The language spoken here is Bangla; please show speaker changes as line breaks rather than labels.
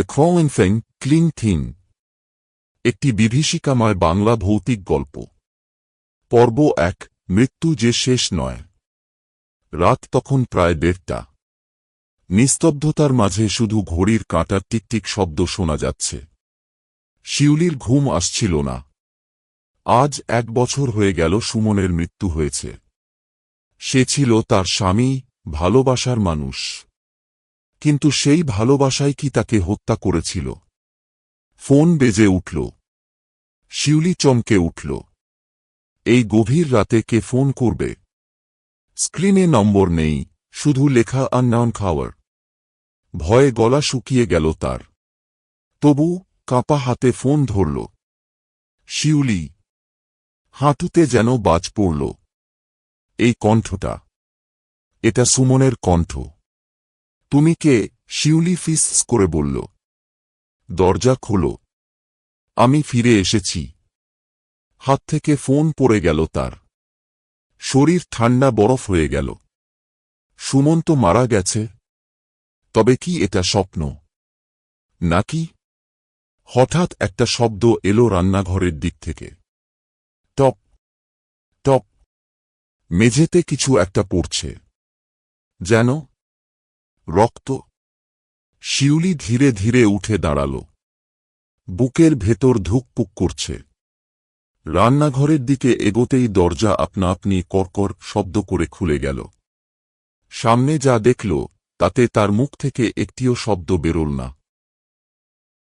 দ্য ক্রোয়েন ফেং ক্লিন থিং একটি বিভীষিকাময় বাংলা ভৌতিক গল্প। পর্ব এক, মৃত্যু যে শেষ নয়। রাত তখন প্রায় দেড়টা। নিস্তব্ধতার মাঝে শুধু ঘড়ির কাঁটার টিকটিক শব্দ শোনা যাচ্ছে। শিউলির ঘুম আসছিল না। আজ এক বছর হয়ে গেল সুমনের মৃত্যু হয়েছে। সে ছিল তার স্বামী, ভালোবাসার মানুষ। কিন্তু সেই ভালোবাসাই কি তাকে হত্যা করেছিল? ফোন বেজে উঠল। শিউলি চমকে উঠল। এই গভীর রাতে কে ফোন করবে? স্ক্রিনে নম্বর নেই, শুধু লেখা আননাউন খাওয়ার। ভয়ে গলা শুকিয়ে গেল তার। তবু কাঁপা হাতে ফোন ধরল। শিউলি, হাঁটুতে যেন বাজ পড়ল। এই কণ্ঠটা, এটা সুমনের কণ্ঠ। তুমি কে? শিউলি ফিস করে বলল। দরজা খোলো। আমি ফিরে এসেছি। হাত থেকে ফোন পড়ে গেল তার। শরীর ঠান্ডা বরফ হয়ে গেল। সুমন্ত মারা গেছে। তবে কি এটা স্বপ্ন? নাকি? হঠাৎ একটা শব্দ এলো রান্নাঘরের দিক থেকে। টপ টপ। মেঝেতে কিছু একটা পড়ছে। যেন রক্ত শিউলি ধীরে ধীরে উঠে দাঁড়াল। বুকের ভেতর ধুকপুক করছে। রান্নাঘরের দিকে এগোতেই দরজা আপনা আপনি কর্কর শব্দ করে খুলে গেল। সামনে যা দেখল, তাতে তার মুখ থেকে একটিও শব্দ বেরোল না।